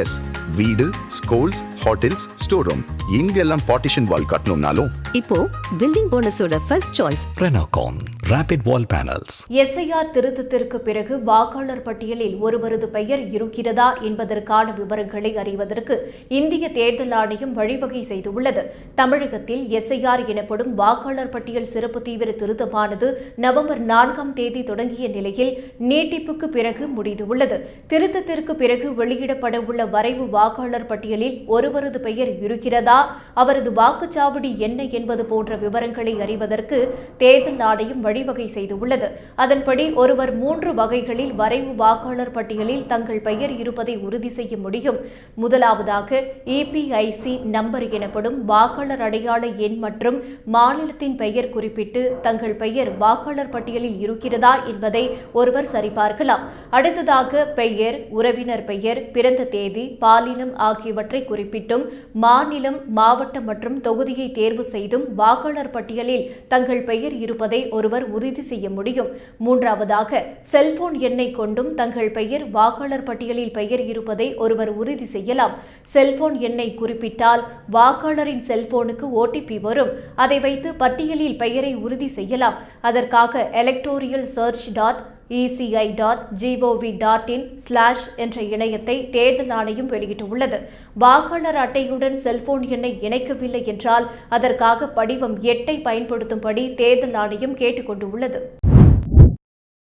S வீடு schools hotels store room இங்கெல்லாம் partition wall கட்டணும்னாலும். இப்போ building போனஸோட first choice Renocon Rapid Wall Panels. SIR திருத்தத்திற்கு பிறகு வாக்காளர் பட்டியலில் ஒருவரது பெயர் இருக்கிறதா என்பதற்கான விவரங்களை அறிவதற்கு இந்திய தேர்தல் ஆணையம் வழிவகை செய்துள்ளது. தமிழகத்தில் எஸ்ஐஆர் எனப்படும் வாக்காளர் பட்டியல் சிறப்பு தீவிர திருத்தமானது நவம்பர் நான்காம் தேதி தொடங்கிய நிலையில் நீட்டிப்புக்கு பிறகு முடிந்துள்ளது. திருத்தத்திற்கு பிறகு வெளியிடப்பட உள்ள வரைவு வாக்காளர் பட்டியலில் ஒருவரது பெயர் இருக்கிறதா? அவரது வாக்குச்சாவடி என்ன என்பது போன்ற விவரங்களை அறிவதற்கு தேர்தல் ஆணையம் வழிவகை செய்துள்ளது. அதன்படி ஒருவர் மூன்று வகைகளில் வரைவு வாக்காளர் பட்டியலில் தங்கள் பெயர் இருப்பதை உறுதி செய்ய முடியும். முதலாவதாக இபிஐசி நம்பர் எனப்படும் வாக்காளர் அடையாள எண் மற்றும் மாநிலத்தின் பெயர் குறிப்பிட்டு தங்கள் பெயர் வாக்காளர் பட்டியலில் இருக்கிறதா என்பதை ஒருவர் சரிபார்க்கலாம். அடுத்ததாக பெயர் உறவினர் பெயர் பிறந்த தேதி பாலினம் ஆகியவற்றை குறிப்பிட்டும் மாநிலம் மாவட்டம் மற்றும் தொகுதியை தேர்வு செய்தும் வாக்காளர் பட்டியலில் தங்கள் பெயர் இருப்பதை ஒருவர் உறுதி செய்ய முடியும். மூன்றாவதாக செல்போன் எண்ணை கொண்டும் தங்கள் பெயர் வாக்காளர் பட்டியலில் பெயர் இருப்பதை ஒருவர் உறுதி செய்யலாம். செல்போன் எண்ணை குறிப்பிட்டால் வாக்காளரின் செல்போனுக்கு ஓடிபி வரும். அதை வைத்து பட்டியலில் பெயரை உறுதி செய்யலாம். அதற்காக electoral search dot ECI dot GOV dot in slash என்ற இணையத்தை தேர்தல் ஆணையம் வெளியிட்டுள்ளது. வாக்காளர் அட்டையுடன் செல்போன் எண்ணை இணைக்கவில்லை என்றால் அதற்காக படிவம் எட்டை பயன்படுத்தும்படி தேர்தல் ஆணையம் கேட்டுக் கொண்டுள்ளது